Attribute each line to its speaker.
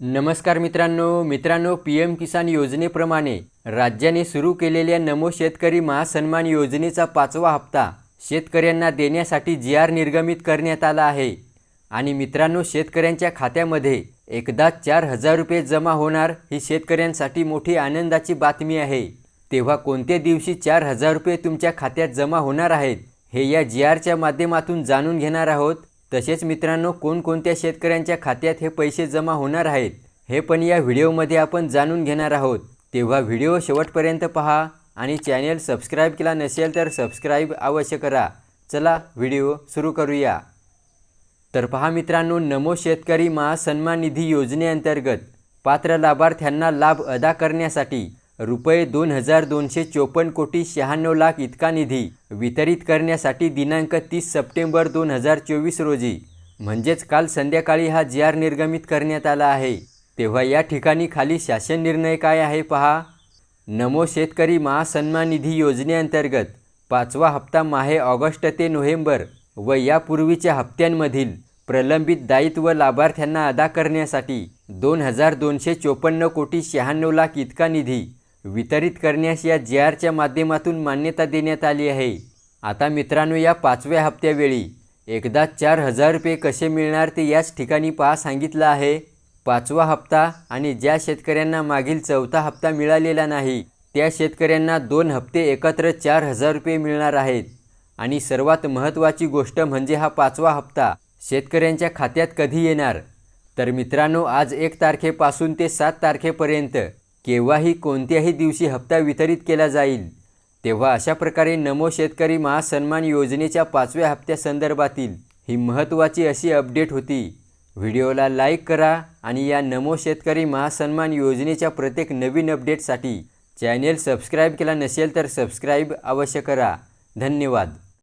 Speaker 1: नमस्कार मित्रांनो मित्रांनो पी एम किसान योजनेप्रमाणे राज्याने सुरू केलेल्या नमो शेतकरी महासन्मान योजनेचा पाचवा हप्ता शेतकऱ्यांना देण्यासाठी जी आर निर्गमित करण्यात आला आहे. आणि मित्रांनो शेतकऱ्यांच्या खात्यामध्ये एकदा चार हजार रुपये जमा होणार ही शेतकऱ्यांसाठी मोठी आनंदाची बातमी आहे. तेव्हा कोणत्या दिवशी चार हजार रुपये तुमच्या खात्यात जमा होणार आहेत हे या जी आरच्या माध्यमातून जाणून घेणार आहोत. तसेच मित्रांनो कोणकोणत्या शेतकऱ्यांच्या खात्यात हे पैसे जमा होणार आहेत हे पण या व्हिडिओमध्ये आपण जाणून घेणार आहोत. तेव्हा व्हिडिओ शेवटपर्यंत पहा आणि चॅनेल सबस्क्राईब केला नसेल तर सबस्क्राईब अवश्य करा. चला व्हिडिओ सुरू करूया. तर पहा मित्रांनो नमो शेतकरी महासन्मान निधी योजनेअंतर्गत पात्र लाभार्थ्यांना लाभ अदा करण्यासाठी रुपये दोन हजार दोनशे चोपन्न कोटी शहाण्णव लाख इतका निधी वितरित करण्यासाठी दिनांक तीस सप्टेंबर दोन हजार चोवीस रोजी म्हणजेच काल संध्याकाळी हा जी आर निर्गमित करण्यात आला आहे. तेव्हा या ठिकाणी खाली शासन निर्णय काय आहे पहा. नमो शेतकरी महासन्मान निधी योजनेअंतर्गत पाचवा हप्ता माहे ऑगस्ट ते नोव्हेंबर व यापूर्वीच्या हप्त्यांमधील प्रलंबित दायित्व लाभार्थ्यांना अदा करण्यासाठी दोन हजार दोनशे चोपन्न कोटी शहाण्णव लाख इतका निधी वितरित करण्यास या जी आरच्या माध्यमातून मान्यता देण्यात आली आहे. आता मित्रांनो या पाचव्या हप्त्यावेळी एकदा चार हजार रुपये कसे मिळणार ते याच ठिकाणी पहा सांगितलं आहे. पाचवा हप्ता आणि ज्या शेतकऱ्यांना मागील चौथा हप्ता मिळालेला नाही त्या शेतकऱ्यांना दोन हप्ते एकत्र चार हजार रुपये मिळणार आहेत. आणि सर्वात महत्त्वाची गोष्ट म्हणजे हा पाचवा हप्ता शेतकऱ्यांच्या खात्यात कधी येणार? तर मित्रांनो आज एक तारखेपासून ते सात तारखेपर्यंत केव्हाही कोणत्याही दिवशी हप्ता वितरित केला जाईल तेव्हा अशा प्रकारे नमो शेतकरी महासन्मान योजनेच्या पाचव्या हप्त्यासंदर्भातील ही महत्त्वाची अशी अपडेट होती. व्हिडिओला लाईक करा आणि या नमो शेतकरी महासन्मान योजनेच्या प्रत्येक नवीन अपडेटसाठी चॅनेल सबस्क्राईब केला नसेल तर सबस्क्राईब अवश्य करा. धन्यवाद.